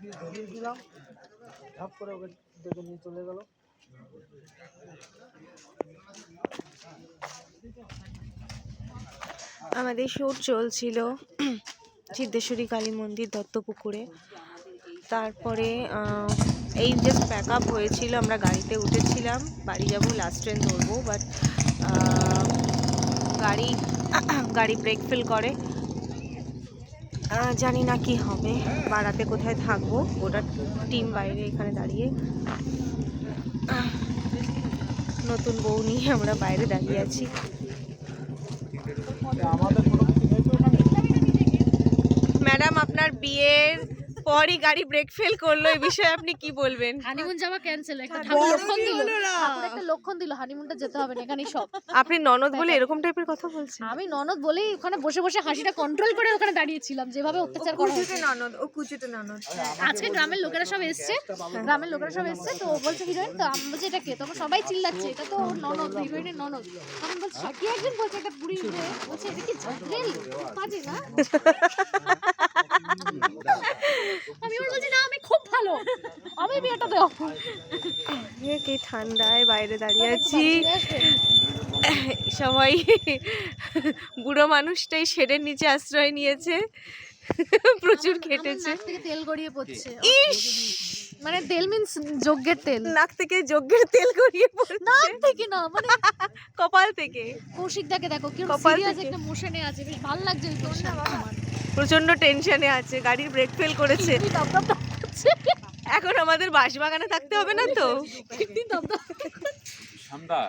দিয়ে ধরিয়ে দিলাম করে ওকে ডেকে নিয়ে চলে গেল। আমাদের শ্যুট চলছিল সিদ্ধেশ্বরী কালী মন্দির দত্তপুকুরে। তারপরে এই জাস্ট প্যাক আপ হয়েছিল, আমরা গাড়িতে উঠেছিলাম। বাড়ি যাব লাস্ট ট্রেন ধরবো বাট গাড়ি গাড়ি ব্রেক ফেল করে। জানি না কি হবে। বাড়াতে কোথায় থাকব? ওটা টিম বাইরে এখানে দাঁড়িয়ে। নতুন বউ নিয়ে আমরা বাইরে দাঁড়িয়ে আছি? ম্যাডাম আপনার বিয়ের পরই গাড়ি ব্রেক ফেল করল এই বিষয়ে আপনি কি বলবেন? হানিমুন যাওয়া ক্যান্সেল একটা ঠাকুর লক্ষণ দিল। ঠাকুর একটা লক্ষণ দিল হানিমুনটা যেতে হবে না এখানেই সব। আপনি ননদ বলে এরকম টাইপের কথা বলছেন? আমি ননদ বলেই ওখানে বসে বসে হাসিটা কন্ট্রোল করে ওখানে দাঁড়িয়েছিলাম যেভাবে অত্যাচার করা হচ্ছে ননদ ও কুচুতে ননদ। আজকে গ্রামের লোকেরা সব এসছে গ্রামের লোকেরা সব এসছে তো ও বলছে হিরোইন তো আমি বলছি এটা কে? তখন সবাই চিল্লাচ্ছে এটা তো ননদ হিরোইনের ননদ। আমি বলছি কি একজন বলছে একটা বুড়ি বলছে এটা কি ঝাঁকরেল বাজে না? আমি ওর বলছি না আমি খুব ভালো। আমি বিয়েটা দেওয়া কি ঠান্ডায় বাইরে দাঁড়িয়ে আছি। সবাই বুড়ো মানুষটাই শেডের নিচে আশ্রয় নিয়েছে। প্রচুর খেটেছে। তেল গড়িয়ে পড়ছে। মানে তেল মিন্স যজ্ঞের তেল। নাক থেকে যজ্ঞের তেল গড়িয়ে পড়ছে। নাক থেকে না মানে কপাল থেকে। কৌশিক দাকে দেখো কি কপাল। একটা মোশনে আছে। বেশ ভালো লাগছে ওই আমার। প্রচণ্ড টেনশনে আছে গাড়ির ব্রেক ফেল করেছে। এখন আমাদের বাঁশবাগানে থাকতে হবে না তো? ঠান্ডা